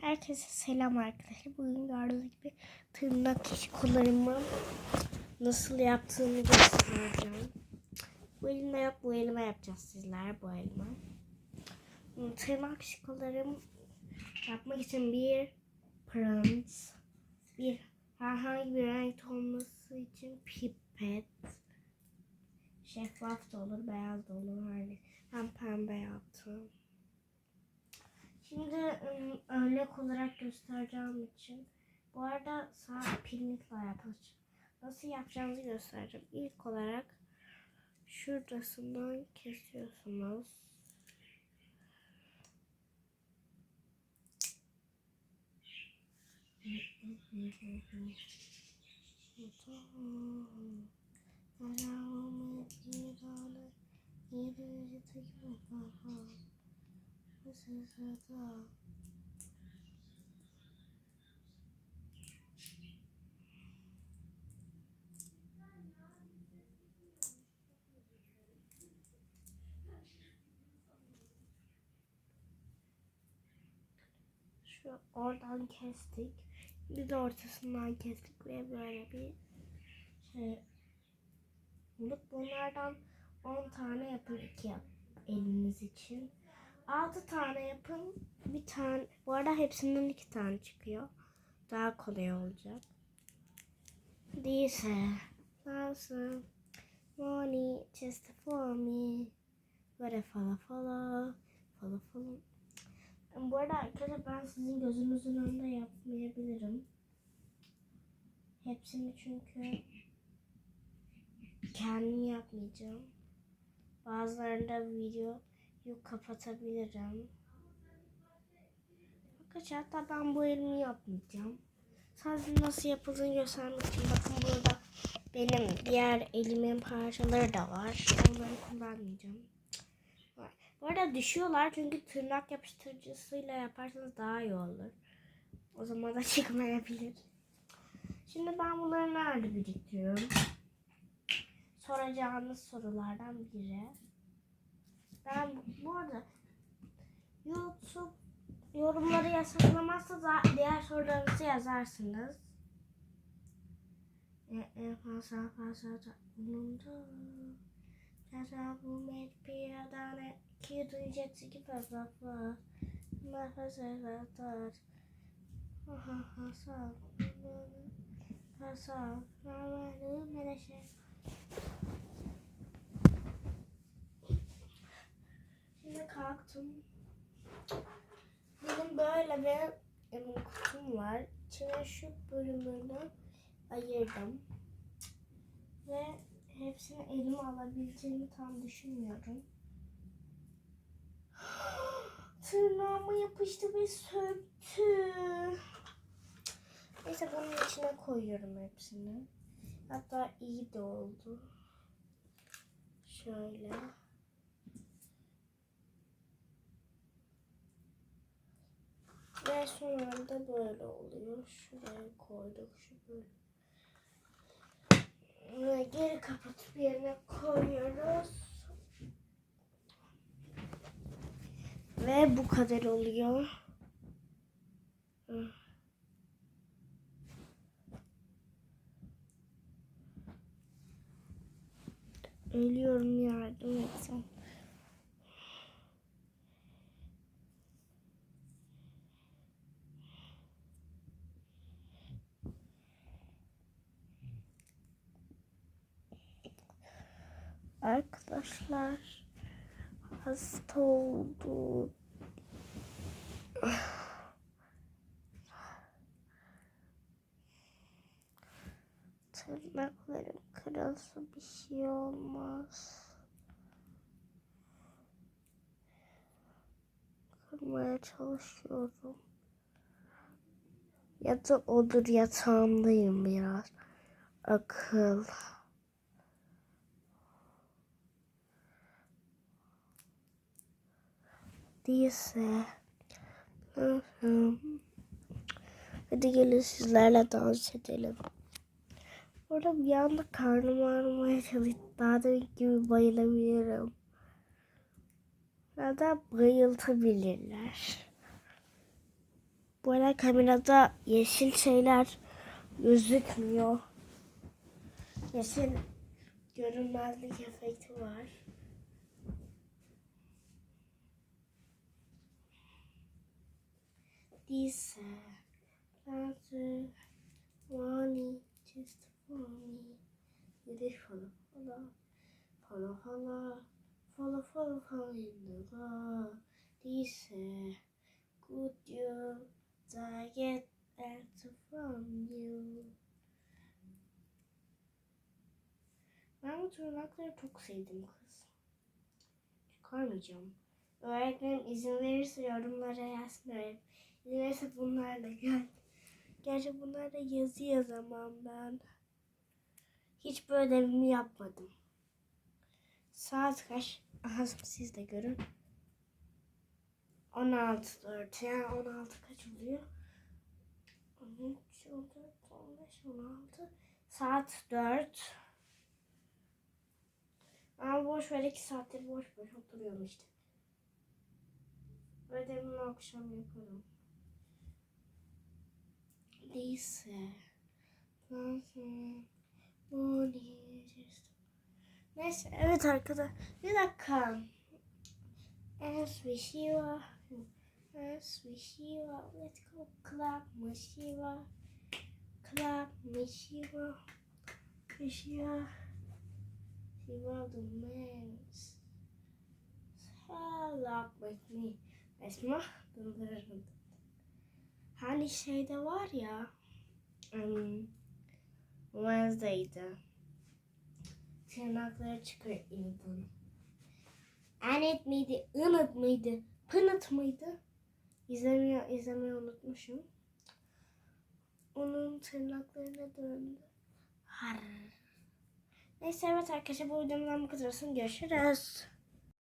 Herkese selam arkadaşlar. Bugün gördüğünüz gibi tırnak iş kullanımı nasıl yaptığımı göstereceğim. Bu elimle yok, bu elime yapacağız sizler bu elime. Tırnak iş kullanım yapmak için bir print, bir herhangi bir renk olması için pipet, şeffaf da olur, beyaz da olur. Hani ben pembe yaptım. Şimdi örnek olarak göstereceğim için. Bu arada sağ pillikle yapacağım. Nasıl yapacağımızı göstereceğim. İlk olarak şuradasından kesiyorsunuz. Şu oradan kestik. Bir de ortasından kestik ve böyle bir şey bulduk. Bunlardan 10 tane yapın iki yap eliniz için. 6 tane yapın. Bir tane. Bu arada hepsinden iki tane çıkıyor. Daha kolay olacak. Değilse. Nasıl? Money just for me. Böyle fala fala. Fala fala. Bu arada arkadaşlar ben sizin gözünüzün önünde yapmayabilirim. Hepsini çünkü kendim yapmayacağım. Bazılarında videoyu kapatabilirim. Arkadaşlar hatta ben bu elimi yapmayacağım. Sadece nasıl yapıldığını göstermek için bakın burada benim diğer elimin parçaları da var. Onları kullanmayacağım. Bu arada düşüyorlar çünkü tırnak yapıştırıcısıyla yaparsanız daha iyi olur. O zaman da çıkmayabilir. Şimdi ben bunları nerede biriktiriyorum? Soracağınız sorulardan biri. Ben bu arada YouTube yorumları yasaklamazsa da diğer sorularınızı yazarsınız. E, e, fazla fazla da bulundu. Hesabım bir adane ki duyacak ki fazla fazla. Nefes evlatlar. Aha hasal. Hasal. Rahmanı meleşe. Şimdi kalktım. Benim böyle bir em, kutum var. İçine şu bölümünü ayırdım. Ve hepsini elime alabileceğimi tam düşünmüyorum. Tırnağıma yapıştı ve söktü. Neyse bunun içine koyuyorum hepsini. Hatta iyi de oldu. Şöyle. Ve sonra da böyle oluyor. Şuraya koyduk şu böyle. Ve geri kapatıp yerine koyuyoruz. Ve bu kadar oluyor. Ölüyorum yardım etsin. Arkadaşlar hasta oldu. Tırnaklarım kırılsa bir şey olmaz. Kırmaya çalışıyorum. Ya da odur yatağımdayım biraz. Akıl. Değilse. Hı hı. Hadi gelin sizlerle dans edelim. Orada bir anda karnım ağrımaya çalıştı. Daha da gibi bayılabilirim. Ya da bayıltabilirler. Bu arkadaşlar kamerada yeşil şeyler gözükmüyor. Yeşil görünmezlik efekti var. Uh, answer money just for me. You did follow, follow, follow, follow, follow, follow, follow in the law. Uh, could you get answer from you? Ben bu tırnakları çok sevdim kız. Çıkarmayacağım. Öğretmenim izin verirse yorumlara yazsın. Verirse bunlar da gel. Gerçi bunlar da yazı yazamam ben. Hiç böyle ödevimi yapmadım. Saat kaç? Aha siz de görün. 16 4 yani 16 kaç oluyor? 13, 14, 15, 16 Saat 4 Ama boş ver 2 saattir boş boş oturuyorum işte. Ödevimi akşam yaparım. Neyse. Neyse. Evet arkadaşlar. Bir dakika. As we Shiva. As we Shiva. Let's go clap my Shiva. Clap my Shiva. Shiva. The man. With me. Esma. Dındırırım. Hani şeyde var ya. Um, Wednesday'de. Tırnakları çıkarıyordum. Anet miydi? Inıt mıydı? Pınıt mıydı? İzlemeyi, izlemeyi unutmuşum. Onun tırnaklarına döndü. Har. Neyse evet arkadaşlar bu videomdan bu kadar olsun. Görüşürüz.